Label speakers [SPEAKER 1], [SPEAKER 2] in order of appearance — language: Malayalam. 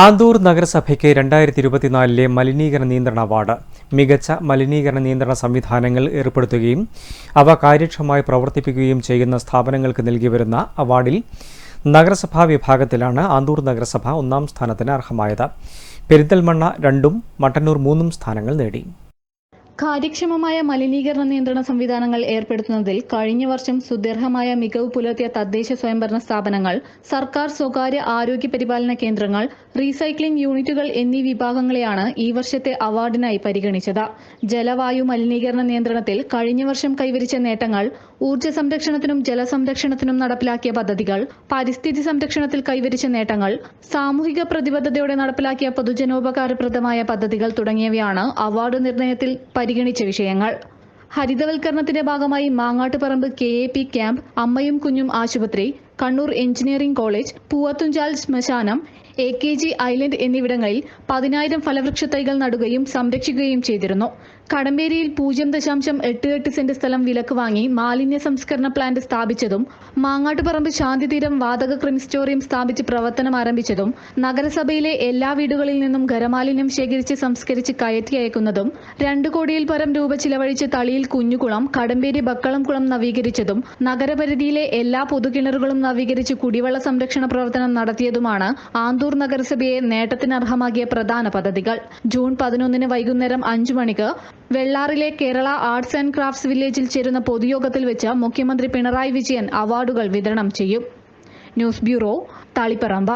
[SPEAKER 1] ആന്തൂർ നഗരസഭയ്ക്ക് രണ്ടായിരത്തി ഇരുപത്തിനാലിലെ മലിനീകരണ നിയന്ത്രണ അവാർഡ്. മികച്ച മലിനീകരണ നിയന്ത്രണ സംവിധാനങ്ങൾ ഏർപ്പെടുത്തുകയും അവ കാര്യക്ഷമമായി പ്രവർത്തിപ്പിക്കുകയും ചെയ്യുന്ന സ്ഥാപനങ്ങൾക്ക് നൽകി വരുന്ന അവാർഡിൽ നഗരസഭാ വിഭാഗത്തിലാണ് ആന്തൂർ നഗരസഭ ഒന്നാം സ്ഥാനത്തിന് അർഹമായത്. പെരിന്തൽമണ്ണ രണ്ടും മട്ടന്നൂർ മൂന്നും സ്ഥാനങ്ങൾ നേടി.
[SPEAKER 2] കാര്യക്ഷമമായ മലിനീകരണ നിയന്ത്രണ സംവിധാനങ്ങൾ ഏർപ്പെടുത്തുന്നതിൽ കഴിഞ്ഞ വർഷം സുദീർഘമായ മികവ് പുലർത്തിയ തദ്ദേശ സ്വയംഭരണ സ്ഥാപനങ്ങൾ സർക്കാർ സ്വകാര്യ ആരോഗ്യ പരിപാലന കേന്ദ്രങ്ങൾ റീസൈക്ലിംഗ് യൂണിറ്റുകൾ എന്നീ വിഭാഗങ്ങളെയാണ് ഈ വർഷത്തെ അവാർഡിനായി പരിഗണിച്ചത്. ജലവായു മലിനീകരണ നിയന്ത്രണത്തിൽ കഴിഞ്ഞ വർഷം കൈവരിച്ച നേട്ടങ്ങൾ ഊർജ സംരക്ഷണത്തിനും ജലസംരക്ഷണത്തിനും നടപ്പിലാക്കിയ പദ്ധതികൾ പരിസ്ഥിതി സംരക്ഷണത്തിൽ കൈവരിച്ച നേട്ടങ്ങൾ സാമൂഹിക പ്രതിബദ്ധതയോടെ നടപ്പിലാക്കിയ പൊതുജനോപകാരപ്രദമായ പദ്ധതികൾ തുടങ്ങിയവയാണ് അവാർഡ് നിർണയത്തിൽ പരിഗണിച്ച വിഷയങ്ങൾ. ഹരിതവൽക്കരണത്തിന്റെ ഭാഗമായി Mangattuparamba K A P camp അമ്മയും കുഞ്ഞും ആശുപത്രി കണ്ണൂർ എഞ്ചിനീയറിംഗ് കോളേജ് പൂവത്തുഞ്ചാൽ ശ്മശാനം എ കെ ജി ഐലൻഡ് എന്നിവിടങ്ങളിൽ പതിനായിരം ഫലവൃക്ഷ തൈകൾ നടുകയും സംരക്ഷിക്കുകയും ചെയ്തിരുന്നു. കടമ്പേരിയിൽ പൂജ്യം ദശാംശം എട്ട് എട്ട് സെന്റ് സ്ഥലം വിലക്ക് വാങ്ങി മാലിന്യ സംസ്കരണ പ്ലാന്റ് സ്ഥാപിച്ചതും മാങ്ങാട്ടുപറമ്പ് ശാന്തിതീരം വാതക ക്രിമിസ്റ്റോറിയം സ്ഥാപിച്ച് പ്രവർത്തനം ആരംഭിച്ചതും നഗരസഭയിലെ എല്ലാ വീടുകളിൽ നിന്നും ഖരമാലിന്യം ശേഖരിച്ച് സംസ്കരിച്ച് കയറ്റി അയക്കുന്നതും രണ്ടു കോടിയിൽ പരം രൂപ ചിലവഴിച്ച് തളിയിൽ കുഞ്ഞുകുളം കടമ്പേരി ബക്കളം കുളം നവീകരിച്ചതും നഗരപരിധിയിലെ എല്ലാ പൊതുകിണറുകളും നവീകരിച്ച് കുടിവെള്ള സംരക്ഷണ പ്രവർത്തനം നടത്തിയതുമാണ് ആന്തൂർ നഗരസഭയെ നേട്ടത്തിനർഹമാക്കിയ പ്രധാന പദ്ധതികൾ. ജൂൺ പതിനൊന്നിന് വൈകുന്നേരം അഞ്ചു മണിക്ക് വെള്ളാറിലെ കേരള ആർട്സ് ആൻഡ് ക്രാഫ്റ്റ്സ് വില്ലേജിൽ ചേരുന്ന പൊതുയോഗത്തിൽ വെച്ച് മുഖ്യമന്ത്രി പിണറായി വിജയൻ അവാർഡുകൾ വിതരണം ചെയ്യും. News bureau Taliparamba.